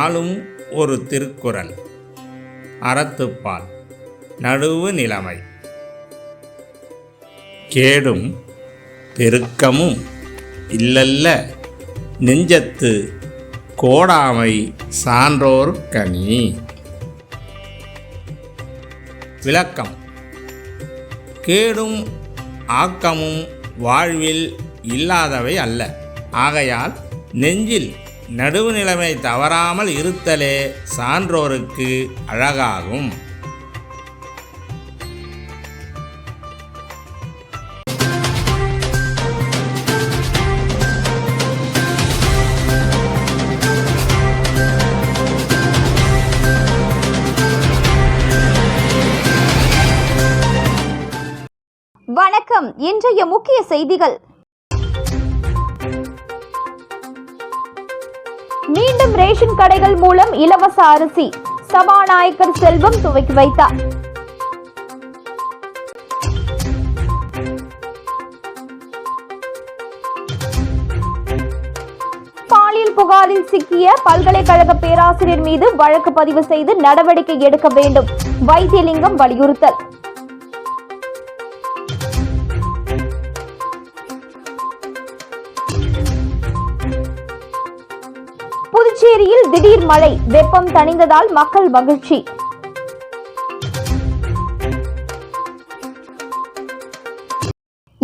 நாளும் ஒரு திருக்குறள். அறத்துப்பால். நடுவு நிலைமை. கேடும் பெருக்கமும் இல்லல்ல. நெஞ்சத்து கோடாமை சான்றோர் கனி. விளக்கம். கேடும் ஆக்கமும் வாழ்வில் இல்லாதவை அல்ல. ஆகையால் நெஞ்சில் நடுவு நிலைமை தவறாமல் இருத்தலே சான்றோருக்கு அழகாகும். வணக்கம். இன்றைய முக்கிய செய்திகள். மீண்டும் ரேஷன் கடைகள் மூலம் இலவச அரிசி சபாநாயகர் செல்வம் துவக்கி வைத்தார். பாலியல் புகாரில் சிக்கிய பல்கலைக்கழக பேராசிரியர் மீது வழக்கு பதிவு செய்து நடவடிக்கை எடுக்க வேண்டும். வைத்தியலிங்கம் வலியுறுத்தல். திடீர் மழை வெப்பம் தணிந்ததால் மக்கள் மகிழ்ச்சி.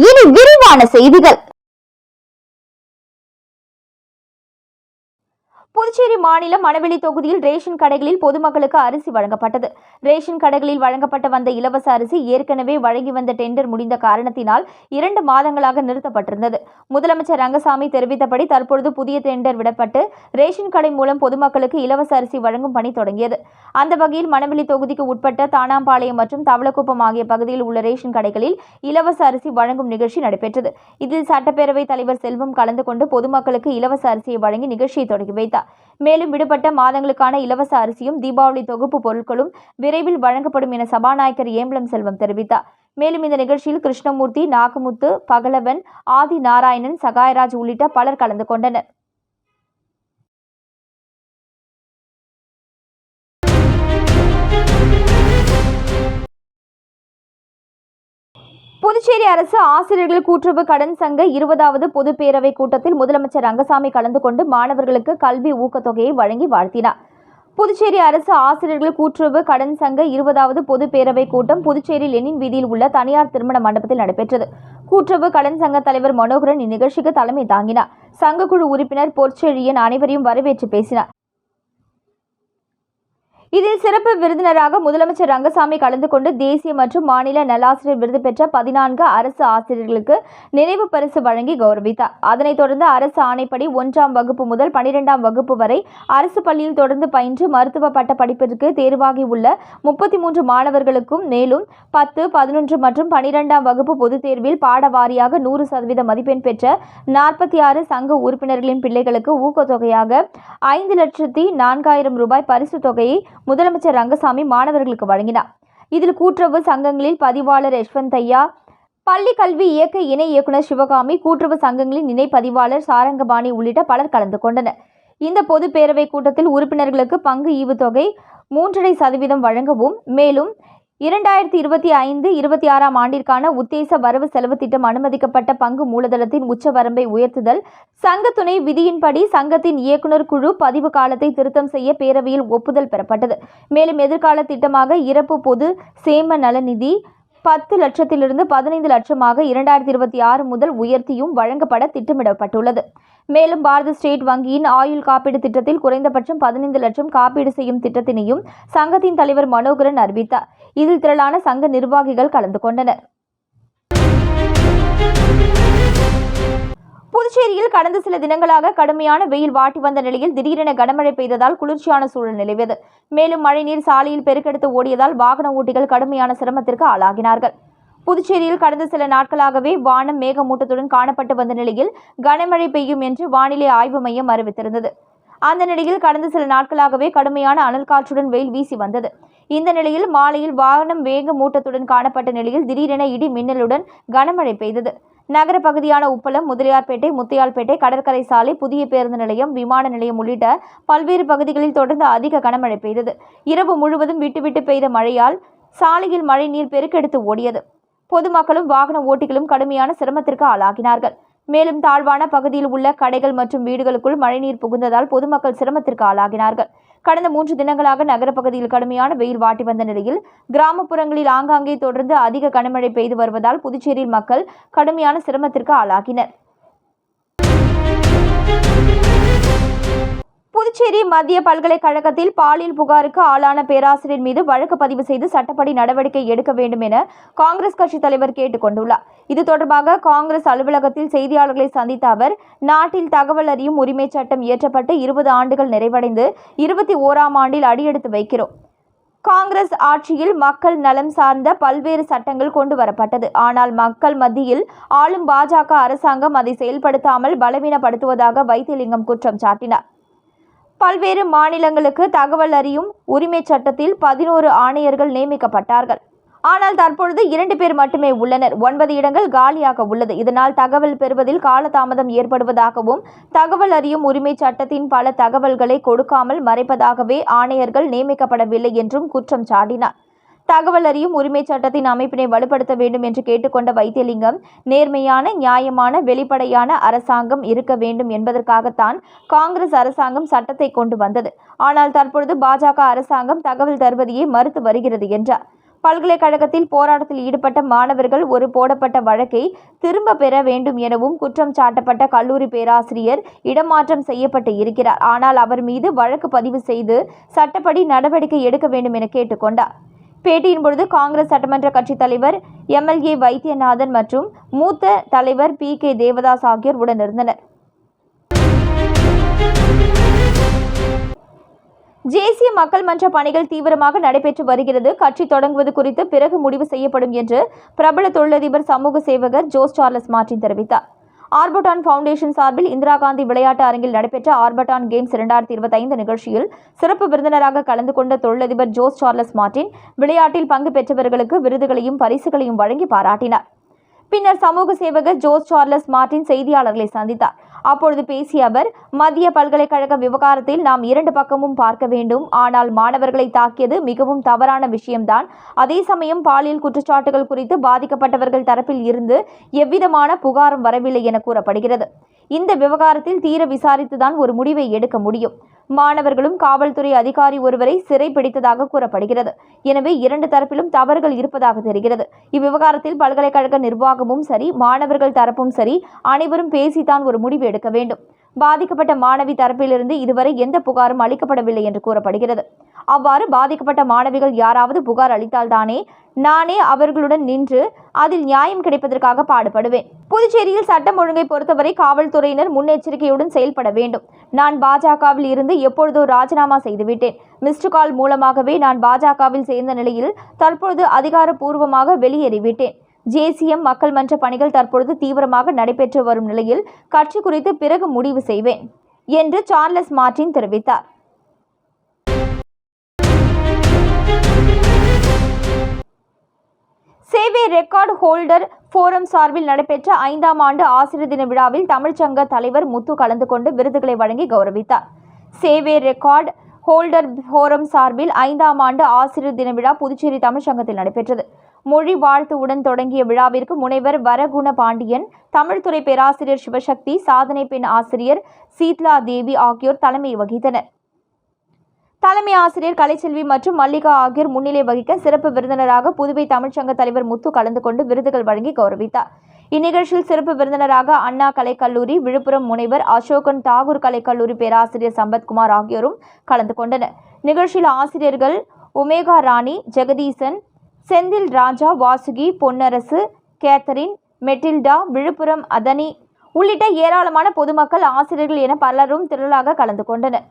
இனி விரிவான செய்திகள். புதுச்சேரி மாநிலம் மணவெளி தொகுதியில் ரேஷன் கடைகளில் பொதுமக்களுக்கு அரிசி வழங்கப்பட்டது. ரேஷன் கடைகளில் வழங்கப்பட்ட வந்த இலவச அரிசி ஏற்கனவே வழங்கி வந்த டெண்டர் முடிந்த காரணத்தினால் இரண்டு மாதங்களாக நிறுத்தப்பட்டிருந்தது. முதலமைச்சர் ரங்கசாமி தெரிவித்தபடி தற்பொழுது புதிய டெண்டர் விடப்பட்டு ரேஷன் கடை மூலம் பொதுமக்களுக்கு இலவச அரிசி வழங்கும் பணி தொடங்கியது. அந்த வகையில் மணவெளி தொகுதிக்கு உட்பட்ட தானாம்பாளையம் மற்றும் தவளக்குப்பம் ஆகிய பகுதியில் உள்ள ரேஷன் கடைகளில் இலவச அரிசி வழங்கும் நிகழ்ச்சி நடைபெற்றது. இதில் சட்டப்பேரவைத் தலைவர் செல்வம் கலந்து கொண்டு பொதுமக்களுக்கு இலவச அரிசியை வழங்கி நிகழ்ச்சியை தொடங்கி வைத்தார். மேலும் விடுபட்ட மாதங்களுக்கான இலவச அரிசியும் தீபாவளி தொகுப்பு பொருட்களும் விரைவில் வழங்கப்படும் என சபாநாயகர் ஏம்பலம் செல்வம் தெரிவித்தார். மேலும் இந்த நிகழ்ச்சியில் கிருஷ்ணமூர்த்தி நாகமுத்து பகலவன் ஆதி நாராயணன் சகாயராஜ் உள்ளிட்ட பலர் கலந்து கொண்டனர். புதுச்சேரி அரசு ஆசிரியர்கள் கூட்டுறவு கடன் சங்க இருபதாவது பொதுப்பேரவை கூட்டத்தில் முதலமைச்சர் ரங்கசாமி கலந்து கொண்டு மாணவர்களுக்கு கல்வி ஊக்கத்தொகையை வழங்கி வாழ்த்தினார். புதுச்சேரி அரசு ஆசிரியர்கள் கூட்டுறவு கடன் சங்க இருபதாவது பொதுப்பேரவை கூட்டம் புதுச்சேரி லெனின் வீதியில் உள்ள தனியார் திருமண மண்டபத்தில் நடைபெற்றது. கூட்டுறவு கடன் சங்க தலைவர் மனோகரன் இந்நிகழ்ச்சிக்கு தலைமை தாங்கினார். சங்கக்குழு உறுப்பினர் பொற்செழியன் அனைவரையும் வரவேற்று பேசினார். இதில் சிறப்பு விருந்தினராக முதலமைச்சர் ரங்கசாமி கலந்து கொண்டு தேசிய மற்றும் மாநில நல்லாசிரியர் விருது பெற்ற பதினான்கு அரசு ஆசிரியர்களுக்கு நினைவு பரிசு வழங்கி கௌரவித்தார். அதனைத் தொடர்ந்து அரசு ஆணைப்படி ஒன்றாம் வகுப்பு முதல் பனிரெண்டாம் வகுப்பு வரை அரசு பள்ளியில் தொடர்ந்து பயின்று மருத்துவ பட்ட படிப்பிற்கு தேர்வாகி உள்ள முப்பத்தி மூன்று மாணவர்களுக்கும் மேலும் பத்து பதினொன்று மற்றும் பனிரெண்டாம் வகுப்பு பொதுத் தேர்வில் பாட வாரியாக நூறு சதவீத மதிப்பெண் பெற்ற நாற்பத்தி ஆறு சங்க உறுப்பினர்களின் பிள்ளைகளுக்கு ஊக்கத்தொகையாக ஐந்து லட்சத்தி நான்காயிரம் ரூபாய் பரிசு தொகையை முதலமைச்சர் ரங்கசாமி மாணவர்களுக்கு வழங்கினார். இதில் கூட்டுறவு சங்கங்களில் பதிவாளர் யஷ்வந்தையா பள்ளி கல்வி இயக்க இணை இயக்குனர் சிவகாமி கூட்டுறவு சங்கங்களின் இணை பதிவாளர் சாரங்கபாணி உள்ளிட்ட பலர் கலந்து கொண்டனர். இந்த பொது பேரவை கூட்டத்தில் உறுப்பினர்களுக்கு பங்கு ஈவுத்தொகை மூன்றரை சதவீதம் வழங்கவும் மேலும் இரண்டாயிரத்தி இருபத்தி ஐந்து இருபத்தி ஆறாம் ஆண்டிற்கான உத்தேச வரவு செலவு திட்டம் அனுமதிக்கப்பட்ட பங்கு மூலதனத்தின் உச்சவரம்பை உயர்த்துதல். சங்க துணை விதியின்படி சங்கத்தின் இயக்குனர் குழு பதிவு காலத்தை திருத்தம் செய்ய பேரவையில் ஒப்புதல் பெறப்பட்டது. மேலும் எதிர்கால திட்டமாக இறப்பு பொது சேம நலநிதி பத்து லட்சத்திலிருந்து பதினைந்து லட்சமாக இரண்டாயிரத்தி இருபத்தி ஆறு முதல் உயர்த்தியும் வழங்கப்பட திட்டமிடப்பட்டுள்ளது. மேலும் பாரத ஸ்டேட் வங்கியின் ஆயுள் காப்பீடு திட்டத்தில் குறைந்தபட்சம் பதினைந்து லட்சம் காப்பீடு செய்யும் திட்டத்தினையும் சங்கத்தின் தலைவர் மனோகரன் அறிவித்தார். இதில் திரளான சங்க நிர்வாகிகள் கலந்து கொண்டனர். புதுச்சேரியில் கடந்த சில தினங்களாக கடுமையான வெயில் வாட்டி வந்த நிலையில் திடீரென கனமழை பெய்ததால் குளிர்ச்சியான சூழல் நிலவியது. மேலும் மழைநீர் சாலையில் பெருக்கெடுத்து ஓடியதால் வாகன ஓட்டிகள் கடுமையான சிரமத்திற்கு ஆளாகினார்கள். புதுச்சேரியில் கடந்த சில நாட்களாகவே வானம் மேகமூட்டத்துடன் காணப்பட்டு வந்த நிலையில் கனமழை பெய்யும் என்று வானிலை ஆய்வு மையம் அறிவித்திருந்தது. அந்த நிலையில் கடந்த சில நாட்களாகவே கடுமையான அனல் காற்றுடன் வெயில் வீசி வந்தது. இந்த நிலையில் மாலையில் வானம் வேகமூட்டத்துடன் காணப்பட்ட நிலையில் திடீரென இடி மின்னலுடன் கனமழை பெய்தது. நகர பகுதியான உப்பளம் முதலியார்பேட்டை முத்தியால்பேட்டை கடற்கரை சாலை புதிய பேருந்து நிலையம் விமான நிலையம் உள்ளிட்ட பல்வேறு பகுதிகளில் தொடர்ந்து அதிக கனமழை பெய்தது. இரவு முழுவதும் விட்டுவிட்டு பெய்த மழையால் சாலையில் மழைநீர் பெருக்கெடுத்து ஓடியது. பொதுமக்களும் வாகன ஓட்டிகளும் கடுமையான சிரமத்திற்கு ஆளாகினார்கள். மேலும் தாழ்வான பகுதியில் உள்ள கடைகள் மற்றும் வீடுகளுக்குள் மழைநீர் புகுந்ததால் பொதுமக்கள் சிரமத்திற்கு ஆளாகினார்கள். கடந்த மூன்று தினங்களாக நகரப்பகுதியில் கடுமையான வெயில் வாட்டி வந்த நிலையில் கிராமப்புறங்களில் ஆங்காங்கே தொடர்ந்து அதிக கனமழை பெய்து வருவதால் புதுச்சேரியில் மக்கள் கடுமையான சிரமத்திற்கு ஆளாகினர். புதுச்சேரி மத்திய பல்கலைக்கழகத்தில் பாலியல் புகாருக்கு ஆளான பேராசிரியர் மீது வழக்கு பதிவு செய்து சட்டப்படி நடவடிக்கை எடுக்க வேண்டும் என காங்கிரஸ் கட்சித் தலைவர் கேட்டுக் கொண்டுள்ளார். இது தொடர்பாக காங்கிரஸ் அலுவலகத்தில் செய்தியாளர்களை சந்தித்த அவர் நாட்டில் தகவல் அறியும் உரிமைச் சட்டம் இயற்றப்பட்டு இருபது ஆண்டுகள் நிறைவடைந்து இருபத்தி ஓராம் ஆண்டில் அடியெடுத்து வைக்கிறோம். காங்கிரஸ் ஆட்சியில் மக்கள் நலம் சார்ந்த பல்வேறு சட்டங்கள் கொண்டு வரப்பட்டது. ஆனால் மக்கள் மத்தியில் ஆளும் பாஜக அரசாங்கம் அதை செயல்படுத்தாமல் பலவீனப்படுத்துவதாக வைத்தியலிங்கம் குற்றம் சாட்டினார். பல்வேறு மாநிலங்களுக்கு தகவல் அறியும் உரிமைச் சட்டத்தில் பதினோரு ஆணையர்கள் நியமிக்கப்பட்டார்கள். ஆனால் தற்பொழுது இரண்டு பேர் மட்டுமே உள்ளனர். ஒன்பது இடங்கள் காலியாக உள்ளது. இதனால் தகவல் பெறுவதில் காலதாமதம் ஏற்படுவதாகவும் தகவல் அறியும் உரிமை சட்டத்தின் பல தகவல்களை கொடுக்காமல் மறைப்பதாகவே ஆணையர்கள் நியமிக்கப்படவில்லை என்றும் குற்றம் சாட்டினார். தகவல் அறியும் உரிமைச் சட்டத்தின் அமைப்பினை வலுப்படுத்த வேண்டும் என்று கேட்டுக்கொண்ட வைத்தியலிங்கம் நேர்மையான நியாயமான வெளிப்படையான அரசாங்கம் இருக்க வேண்டும் என்பதற்காகத்தான் காங்கிரஸ் அரசாங்கம் சட்டத்தை கொண்டு வந்தது. ஆனால் தற்பொழுது பாஜக அரசாங்கம் தகவல் தருவதையே மறுத்து வருகிறது என்றார். பல்கலைக்கழகத்தில் போராட்டத்தில் ஈடுபட்ட மாணவர்கள் ஒரு போடப்பட்ட வழக்கை திரும்ப பெற வேண்டும் எனவும் குற்றம் சாட்டப்பட்ட கல்லூரி பேராசிரியர் இடமாற்றம் செய்யப்பட்டு இருக்கிறார். ஆனால் அவர் மீது வழக்கு பதிவு செய்து சட்டப்படி நடவடிக்கை எடுக்க வேண்டும் என கேட்டுக்கொண்டார். பேட்டியின் பொழுது காங்கிரஸ் சட்டமன்ற கட்சித் தலைவர் எம்எல்ஏ வைத்தியநாதன் மற்றும் மூத்த தலைவர் பி கே தேவதாஸ் ஆகியோர் உடனிருந்தனர். தேசிய மக்கள் மன்ற பணிகள் தீவிரமாக நடைபெற்று வருகிறது. கட்சி தொடங்குவது குறித்து பிறகு முடிவு செய்யப்படும் என்று பிரபல தொழிலதிபர் சமூக சேவகர் ஜோஸ் சார்லஸ் மார்டின் தெரிவித்தார். ஆர்பட்டான் ஃபவுண்டேஷன் சார்பில் இந்திரா காந்தி விளையாட்டு அரங்கில் நடைபெற்ற ஆர்பட்டான் கேம்ஸ் இரண்டாயிரத்தி இருபத்தைந்து நிகழ்ச்சியில் சிறப்பு விருந்தினராக கலந்து கொண்ட தொழிலதிபர் ஜோஸ் சார்லஸ் மார்டின் விளையாட்டில் பங்கு பெற்றவர்களுக்கு விருதுகளையும் பரிசுகளையும் வழங்கி பாராட்டினார். பின்னர் சமூக சேவகர் ஜோஸ் சார்லஸ் மார்டின் செய்தியாளர்களை சந்தித்தார். அப்பொழுது பேசிய அவர் மத்திய பல்கலைக்கழக விவகாரத்தில் நாம் இரண்டு பக்கமும் பார்க்க வேண்டும். ஆனால் மாணவர்களை தாக்கியது மிகவும் தவறான விஷயம்தான். அதே சமயம் பாலியல் குற்றச்சாட்டுகள் குறித்து பாதிக்கப்பட்டவர்கள் தரப்பில் இருந்து எவ்விதமான புகாரும் வரவில்லை என கூறப்படுகிறது. இந்த விவகாரத்தில் தீர விசாரித்துதான் ஒரு முடிவை எடுக்க முடியும். மாணவர்களும் காவல்துறை அதிகாரி ஒருவரை சிறை பிடித்ததாக கூறப்படுகிறது. எனவே இரண்டு தரப்பிலும் தவறுகள் இருப்பதாக தெரிகிறது. இவ்விவகாரத்தில் பல்கலைக்கழக நிர்வாகமும் சரி மாணவர்கள் தரப்பும் சரி அனைவரும் பேசித்தான் ஒரு முடிவு எடுக்க வேண்டும். பாதிக்கப்பட்ட மாணவி தரப்பிலிருந்து இதுவரை எந்த புகாரும் அளிக்கப்படவில்லை என்று கூறப்படுகிறது. அவ்வாறு பாதிக்கப்பட்ட மாணவிகள் யாராவது புகார் அளித்தால்தானே நானே அவர்களுடன் நின்று அதில் நியாயம் கிடைப்பதற்காக பாடுபடுவேன். புதுச்சேரியில் சட்டம் ஒழுங்கை பொறுத்தவரை காவல்துறையினர் முன்னெச்சரிக்கையுடன் செயல்பட வேண்டும். நான் பாஜகவில் இருந்து எப்பொழுதோ ராஜினாமா செய்துவிட்டேன். மிஸ்டு கால் மூலமாகவே நான் பாஜகவில் சேர்ந்த நிலையில் தற்பொழுது அதிகாரப்பூர்வமாக வெளியேறிவிட்டேன். ஜேசிஎம் மக்கள் மன்ற பணிகள் தற்பொழுது தீவிரமாக நடைபெற்று வரும் நிலையில் கட்சி குறித்து பிறகு முடிவு செய்வேன் என்று சார்லஸ் மார்டின் தெரிவித்தார். சேவை ரெக்கார்டு ஹோல்டர் ஃபோரம் சார்பில் நடைபெற்ற ஐந்தாம் ஆண்டு ஆசிரியர் தின விழாவில் தமிழ்ச்சங்க தலைவர் முத்து கலந்து கொண்டு விருதுகளை வழங்கி கௌரவித்தார். சேவை ரெக்கார்டு ஹோல்டர் ஃபோரம் சார்பில் ஐந்தாம் ஆண்டு ஆசிரியர் தின விழா புதுச்சேரி தமிழ்ச்சங்கத்தில் நடைபெற்றது. மொழி வாழ்த்துவுடன் தொடங்கிய விழாவிற்கு முனைவர் வரகுண பாண்டியன் தமிழ்துறை பேராசிரியர் சிவசக்தி சாதனை பெண் ஆசிரியர் சீத்லா தேவி ஆகியோர் தலைமை வகித்தனர். தலைமை ஆசிரியர் கலைச்செல்வி மற்றும் மல்லிகா ஆகியோர் முன்னிலை வகிக்க சிறப்பு விருந்தினராக புதுவை தமிழ்ச்சங்க தலைவர் முத்து கலந்து கொண்டு விருதுகள் வழங்கி கௌரவித்தார். இந்நிகழ்ச்சியில் சிறப்பு விருந்தினராக அண்ணா கலைக்கல்லூரி விழுப்புரம் முனைவர் அசோகன் தாகூர் கலைக்கல்லூரி பேராசிரியர் சம்பத்குமார் ஆகியோரும் கலந்து கொண்டனர். நிகழ்ச்சியில் ஆசிரியர்கள் உமேகா ராணி ஜெகதீசன் செந்தில் ராஜா வாசுகி பொன்னரசு கேத்தரின் மெட்டில்டா விழுப்புரம் அதனி உள்ளிட்ட ஏராளமான பொதுமக்கள் ஆசிரியர்கள் என பலரும் திரளாக கலந்து கொண்டனர்.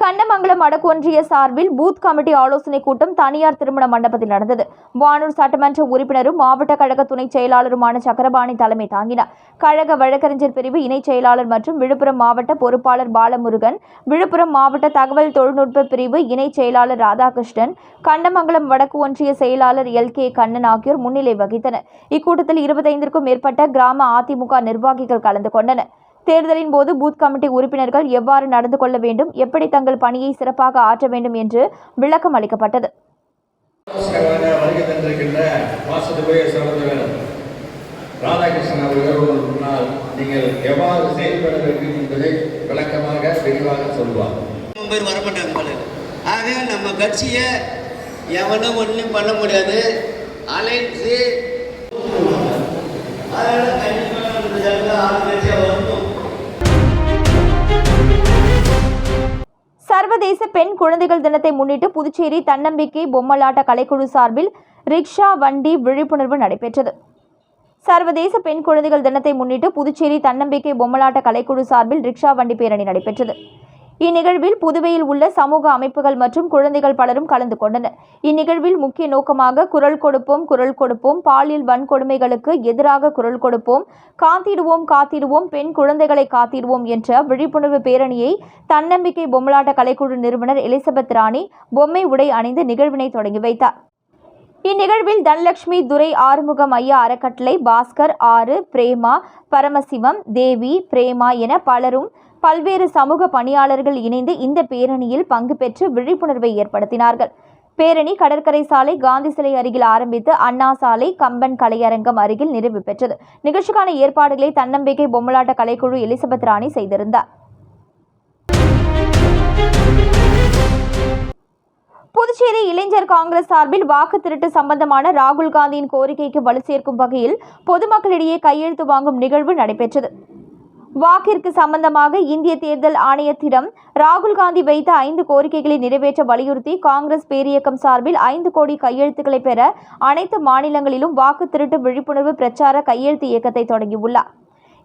கண்ணமங்கலம் வடக்கு ஒன்றிய சார்பில் பூத் கமிட்டி ஆலோசனை கூட்டம் தனியார் திருமண மண்டபத்தில் நடந்தது. வானூர் சட்டமன்ற உறுப்பினரும் மாவட்ட கழக துணை செயலாளருமான சக்கரபாணி தலைமை தாங்கினார். கழக வழக்கறிஞர் பிரிவு இணைச் செயலாளர் மற்றும் விழுப்புரம் மாவட்ட பொறுப்பாளர் பாலமுருகன் விழுப்புரம் மாவட்ட தகவல் தொழில்நுட்ப பிரிவு இணைச் செயலாளர் ராதாகிருஷ்ணன் கண்ணமங்கலம் வடக்கு ஒன்றிய செயலாளர் எல். கே. கண்ணன் ஆகியோர் முன்னிலை வகித்தனர். இக்கூட்டத்தில் இருபத்தைந்திற்கும் மேற்பட்ட கிராம அதிமுக நிர்வாகிகள் கலந்து கொண்டனர். தேர்தலின் போது பூத் கமிட்டி உறுப்பினர்கள் எவ்வாறு நடந்து கொள்ள வேண்டும் எப்படி தங்கள் பணியை சிறப்பாக ஆற்ற வேண்டும் என்று விளக்கம் அளிக்கப்பட்டது. ராதாகிருஷ்ணன் அவர்கள் முன்னால் நீங்கள் எவ்வாறு செயல்பட வேண்டும் என்பதை விளக்கமாக விரிவாக சொல்வார். பேர் வரமாட்டாங்க ஆக நம்ம கட்சியை எவனும் ஒன்றும் பண்ண முடியாது. அலைன்ஸு அதனால சர்வதேச பெண் குழந்தைகள் தினத்தை முன்னிட்டு புதுச்சேரி தன்னம்பிக்கை பொம்மலாட்ட கலைக்குழு சார்பில் ரிக்ஷா வண்டி விழிப்புணர்வு நடைபெற்றது. சர்வதேச பெண் குழந்தைகள் தினத்தை முன்னிட்டு புதுச்சேரி தன்னம்பிக்கை பொம்மலாட்ட கலைக்குழு சார்பில் ரிக்ஷா வண்டி பேரணி நடைபெற்றது. இந்நிகழ்வில் புதுவையில் உள்ள சமூக அமைப்புகள் மற்றும் குழந்தைகள் பலரும் கலந்து கொண்டனர். இந்நிகழ்வில் முக்கிய நோக்கமாக குரல் கொடுப்போம் குரல் கொடுப்போம் பாலியல் வன்கொடுமைகளுக்கு எதிராக குரல் கொடுப்போம் காத்திடுவோம் காத்திடுவோம் பெண் குழந்தைகளை காத்திடுவோம் என்ற விழிப்புணர்வு பேரணியை தன்னம்பிக்கை பொம்மலாட்ட கலைக்குழு நிறுவனர் எலிசபெத் ராணி பொம்மை உடை அணிந்து நிகழ்வினை தொடங்கி வைத்தார். இந்நிகழ்வில் தனலட்சுமி துரை ஆறுமுகம் ஐயா அறக்கட்டளை பாஸ்கர் ஆறு பிரேமா பரமசிவம் தேவி பிரேமா என பலரும் பல்வேறு சமூக பணியாளர்கள் இணைந்து இந்த பேரணியில் பங்கு பெற்று விழிப்புணர்வை ஏற்படுத்தினார்கள். பேரணி கடற்கரை சாலை காந்தி சிலை அருகில் ஆரம்பித்து அண்ணா சாலை கம்பன் கலையரங்கம் அருகில் நிறைவு பெற்றது. நிகழ்ச்சிக்கான ஏற்பாடுகளை தன்னம்பிக்கை பொம்மலாட்ட கலைக்குழு எலிசபெத் ராணி செய்திருந்தார். புதுச்சேரி இளைஞர் காங்கிரஸ் சார்பில் வாக்கு திருட்டு சம்பந்தமான ராகுல் காந்தியின் கோரிக்கைக்கு வலு சேர்க்கும் வகையில் பொதுமக்களிடையே கையெழுத்து வாங்கும் நிகழ்வு நடைபெற்றது. வாக்கிற்கு சம்பந்தமாக இந்திய தேர்தல் ஆணையத்திடம் ராகுல் காந்தி வைத்த ஐந்து கோரிக்கைகளை நிறைவேற்ற வலியுறுத்தி காங்கிரஸ் பேரியக்கம் சார்பில் ஐந்து கோடி கையெழுத்துக்களை பெற அனைத்து மாநிலங்களிலும் வாக்கு திருட்டு விழிப்புணர்வு பிரச்சார கையெழுத்து இயக்கத்தை தொடங்கியுள்ளார்.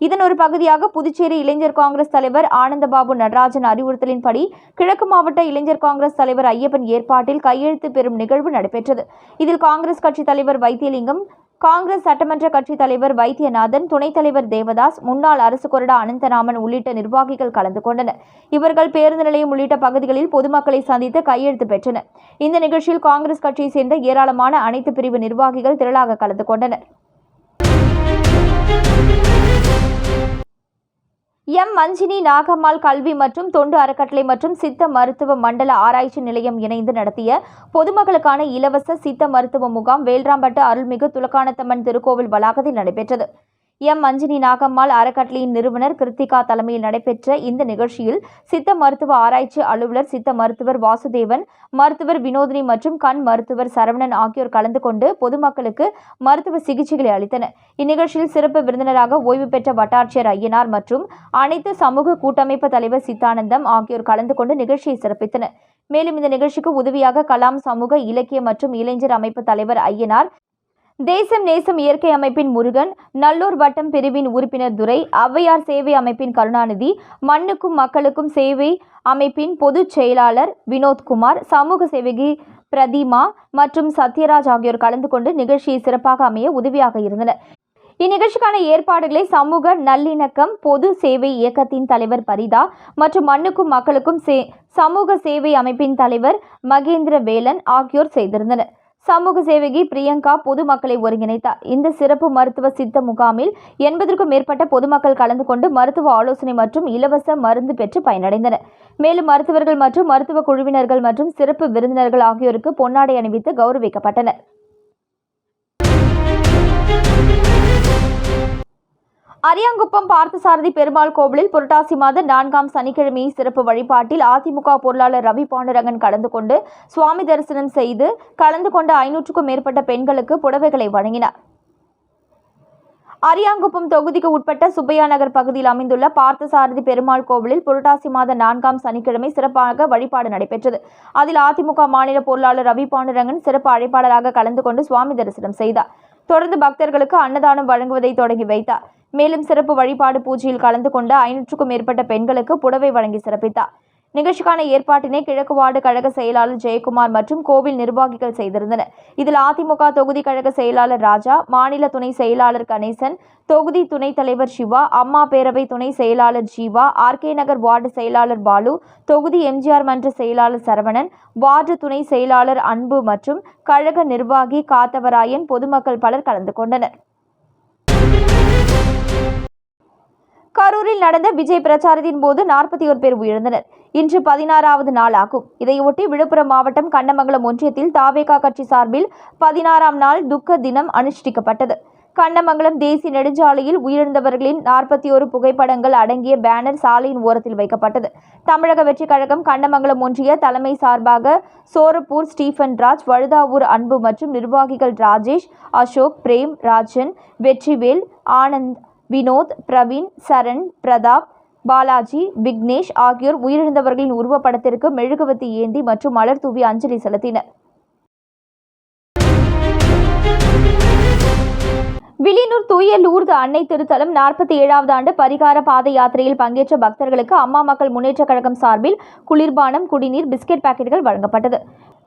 இதன் ஒரு பகுதியாக புதுச்சேரி இளைஞர் காங்கிரஸ் தலைவர் ஆனந்தபாபு நடராஜன் அறிவுறுத்தலின்படி கிழக்கு மாவட்ட இளைஞர் காங்கிரஸ் தலைவர் ஐயப்பன் ஏற்பாட்டில் கையெழுத்து பெறும் நிகழ்வு நடைபெற்றது. இதில் காங்கிரஸ் கட்சி தலைவர் வைத்தியலிங்கம் காங்கிரஸ் சட்டமன்ற கட்சித் தலைவர் வைத்தியநாதன் துணைத் தலைவர் தேவதாஸ் முன்னாள் அரசு கொறடா அனந்தராமன் உள்ளிட்ட நிர்வாகிகள் கலந்து கொண்டனர். இவர்கள் பேருந்து நிலையம் உள்ளிட்ட பகுதிகளில் பொதுமக்களை சந்தித்து கையெழுத்து பெற்றனர். இந்த நிகழ்ச்சியில் காங்கிரஸ் கட்சியைச் சேர்ந்த ஏராளமான அனைத்து பிரிவு நிர்வாகிகள் திரளாக கலந்து கொண்டனர். எம். மஞ்சினி நாகம்மாள் கல்வி மற்றும் தொண்டு அறக்கட்டளை மற்றும் சித்த மருத்துவ மண்டல ஆராய்ச்சி நிலையம் இணைந்து நடத்திய பொதுமக்களுக்கான இலவச சித்த மருத்துவ முகாம் வேல்ராம்பட்டு அருள்மிகு துலக்கானத்தம்மன் திருக்கோவில் வளாகத்தில் நடைபெற்றது. எம். மஞ்சினி நாகம்மாள் அறக்கட்டளையின் நிறுவனர் கிருத்திகா தலைமையில் நடைபெற்ற இந்த நிகழ்ச்சியில் சித்த மருத்துவ ஆராய்ச்சி அலுவலர் சித்த மருத்துவர் வாசுதேவன் மருத்துவர் வினோதினி மற்றும் கண் மருத்துவர் சரவணன் ஆகியோர் கலந்து கொண்டு பொதுமக்களுக்கு மருத்துவ சிகிச்சைகளை அளித்தனர். இந்நிகழ்ச்சியில் சிறப்பு விருந்தினராக ஓய்வு பெற்ற வட்டாட்சியர் ஐயனார் மற்றும் அனைத்து சமூக கூட்டமைப்பு தலைவர் சித்தானந்தம் ஆகியோர் கலந்து கொண்டு நிகழ்ச்சியை சிறப்பித்தனர். மேலும் இந்த நிகழ்ச்சிக்கு உதவியாக கலாம் சமூக இலக்கிய மற்றும் இளைஞர் அமைப்பு தலைவர் ஐயனார் தேசம் நேசம் இயற்கை அமைப்பின் முருகன் நல்லூர் வட்டம் பிரிவின் உறுப்பினர் துரை ஔவையார் சேவை அமைப்பின் கருணாநிதி மண்ணுக்கும் மக்களுக்கும் சேவை அமைப்பின் பொதுச் செயலாளர் வினோத்குமார் சமூக சேவகி பிரதிமா மற்றும் சத்யராஜ் ஆகியோர் கலந்து கொண்டு நிகழ்ச்சியை சிறப்பாக அமைய உதவியாக இருந்தனர். இந்நிகழ்ச்சிக்கான ஏற்பாடுகளை சமூக நல்லிணக்கம் பொது சேவை இயக்கத்தின் தலைவர் பரிதா மற்றும் மண்ணுக்கும் மக்களுக்கும் சே சமூக சேவை அமைப்பின் தலைவர் மகேந்திர வேலன் ஆகியோர் செய்திருந்தனர். சமூக சேவகி பிரியங்கா பொதுமக்களை ஒருங்கிணைத்தார். இந்த சிறப்பு மருத்துவ சித்த முகாமில் எண்பதற்கும் மேற்பட்ட பொதுமக்கள் கலந்து கொண்டு மருத்துவ ஆலோசனை மற்றும் இலவச மருந்து பெற்று பயனடைந்தனர். மேலும் மருத்துவர்கள் மற்றும் மருத்துவ குழுவினர்கள் மற்றும் சிறப்பு விருந்தினர்கள் ஆகியோருக்கு பொன்னாடை அணிவித்து கௌரவிக்கப்பட்டனர். அரியாங்குப்பம் பார்த்தசாரதி பெருமாள் கோவிலில் புரட்டாசி மாத நான்காம் சனிக்கிழமை சிறப்பு வழிபாட்டில் அதிமுக பொருளாளர் ரவி பாண்டுரங்கன் கலந்து கொண்டு சுவாமி தரிசனம் செய்து கலந்து கொண்ட ஐநூற்றுக்கும் மேற்பட்ட பெண்களுக்கு புடவைகளை வழங்கினார். அரியாங்குப்பம் தொகுதிக்கு உட்பட்ட சுப்பையா நகர் பகுதியில் அமைந்துள்ள பார்த்தசாரதி பெருமாள் கோவிலில் புரட்டாசி மாத நான்காம் சனிக்கிழமை சிறப்பாக வழிபாடு நடைபெற்றது. அதில் அதிமுக மாநில பொருளாளர் ரவி பாண்டுரங்கன் சிறப்பு அழைப்பாளராக கலந்து கொண்டு சுவாமி தரிசனம் செய்தார். தொடர்ந்து பக்தர்களுக்கு அன்னதானம் வழங்குவதை தொடங்கி வைத்தார். மேலும் சிறப்பு வழிபாடு பூஜையில் கலந்து கொண்ட ஐநூற்றுக்கும் மேற்பட்ட பெண்களுக்கு புடவை வழங்கி சிறப்பித்தார். நிகழ்ச்சிக்கான ஏற்பாட்டினை கிழக்கு வார்டு கழக செயலாளர் ஜெயக்குமார் மற்றும் கோவில் நிர்வாகிகள் செய்திருந்தனர். இதில் அதிமுக தொகுதி கழக செயலாளர் ராஜா மாநில துணை செயலாளர் கணேசன் தொகுதி துணைத் தலைவர் சிவா அம்மா பேரவை துணை செயலாளர் ஜீவா ஆர்கே நகர் வார்டு செயலாளர் பாலு தொகுதி எம்ஜிஆர் மன்ற செயலாளர் சரவணன் வார்டு துணை செயலாளர் அன்பு மற்றும் கழக நிர்வாகி காத்தவராயன் பொதுமக்கள் பலர் கலந்து கொண்டனர். திருவாரூரில் நடந்த விஜய் பிரச்சாரத்தின் போது நாற்பத்தி ஒரு பேர் உயிர்ந்தனர் இன்று பதினாறாவது நாளாகும். இதையொட்டி விழுப்புரம் மாவட்டம் கண்ணமங்கலம் ஒன்றியத்தில் தாவேகா கட்சி சார்பில் பதினாறாம் நாள் துக்க தினம் அனுஷ்டிக்கப்பட்டது. கண்ணமங்கலம் தேசிய நெடுஞ்சாலையில் உயிரிழந்தவர்களின் நாற்பத்தி ஒரு புகைப்படங்கள் அடங்கிய பேனர் சாலையின் ஓரத்தில் வைக்கப்பட்டது. தமிழக வெற்றிக் கழகம் கண்ணமங்கலம் ஒன்றிய தலைமை சார்பாக சோரப்பூர் ஸ்டீஃபன் ராஜ் வழுதாவூர் அன்பு மற்றும் நிர்வாகிகள் ராஜேஷ் அசோக் பிரேம் ராஜன் வெற்றிவேல் ஆனந்த் வினோத் பிரவீன் சரண் பிரதாப் பாலாஜி விக்னேஷ் ஆகியோர் உயிரிழந்தவர்களின் உருவப்படத்திற்கு மெழுகுவத்தி ஏந்தி மற்றும் மலர் தூவி அஞ்சலி செலுத்தினர். வில்லியனூர் தூய லூர்து அன்னை திருத்தலம் நாற்பத்தி ஏழாவது ஆண்டு பரிகார பாத யாத்திரையில் பங்கேற்ற பக்தர்களுக்கு அம்மா மக்கள் முன்னேற்றக் கழகம் சார்பில் குளிர்பானம் குடிநீர் பிஸ்கெட் பாக்கெட்டுகள் வழங்கப்பட்டது.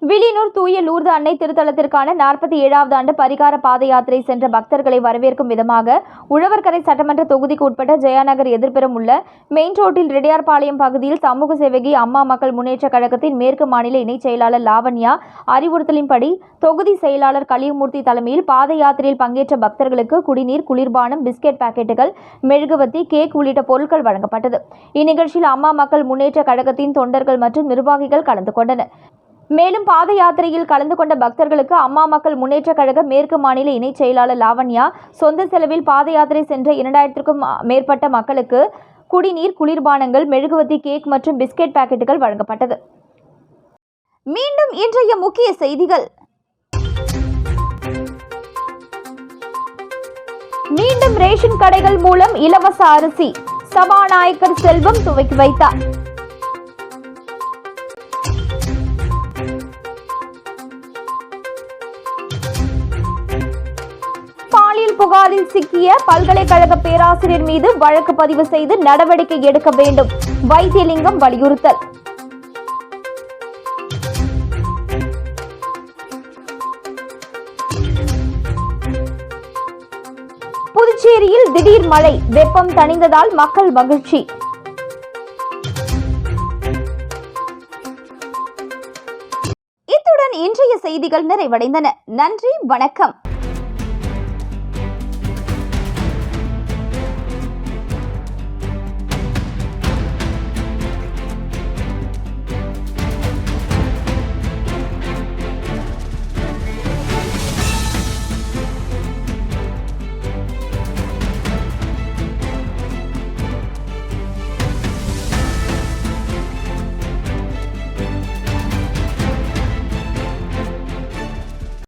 விழிநூர் தூய லூர்து அன்னை திருத்தலத்திற்கான நாற்பத்தி ஏழாவது ஆண்டு பரிகார பாத யாத்திரை சென்ற பக்தர்களை வரவேற்கும் விதமாக உழவர்கரை சட்டமன்ற தொகுதிக்கு உட்பட்ட ஜெயாநகர் எதிர்ப்புறம் உள்ள மெயின் ரோட்டில் ரெடியார்பாளையம் பகுதியில் சமூக சேவகி அம்மா மக்கள் முன்னேற்றக் கழகத்தின் மேற்கு மாநில இணைச் செயலாளர் லாவண்யா அறிவுறுத்தலின்படி தொகுதி செயலாளர் கலியமூர்த்தி தலைமையில் பாத யாத்திரையில் பங்கேற்ற பக்தர்களுக்கு குடிநீர் குளிர்பானம் பிஸ்கெட் பாக்கெட்டுகள் மெழுகுவத்தி கேக் உள்ளிட்ட பொருட்கள் வழங்கப்பட்டது. இந்நிகழ்ச்சியில் அம்மா மக்கள் முன்னேற்றக் கழகத்தின் தொண்டர்கள் மற்றும் நிர்வாகிகள் கலந்து கொண்டனர். மேலும் பாத யாத்திரையில் கலந்து கொண்ட பக்தர்களுக்கு அம்மா மக்கள் முன்னேற்றக் கழக மேற்கு மாநில இணைச் செயலாளர் லாவண்யா சொந்த செலவில் பாத யாத்திரை சென்ற இரண்டாயிரத்திற்கும் மேற்பட்ட மக்களுக்கு குடிநீர் குளிர்பானங்கள் மெழுகுவத்தி கேக் மற்றும் பிஸ்கெட் பாக்கெட்டுகள் வழங்கப்பட்டது. மீண்டும் இன்றைய முக்கிய செய்திகள். மீண்டும் ரேஷன் கடைகள் மூலம் இலவச அரிசி. சபாநாயகர் செல்வம் துவக்கி வைத்தார். புகாரில் சிக்கிய பல்கலைக்கழக பேராசிரியர் மீது வழக்கு பதிவு செய்து நடவடிக்கை எடுக்க வேண்டும். வைத்தியலிங்கம் வலியுறுத்தல். புதுச்சேரியில் திடீர் மழை. வெப்பம் தணிந்ததால் மக்கள் மகிழ்ச்சி. இத்துடன் இன்றைய செய்திகள் நிறைவடைந்தன. நன்றி வணக்கம்.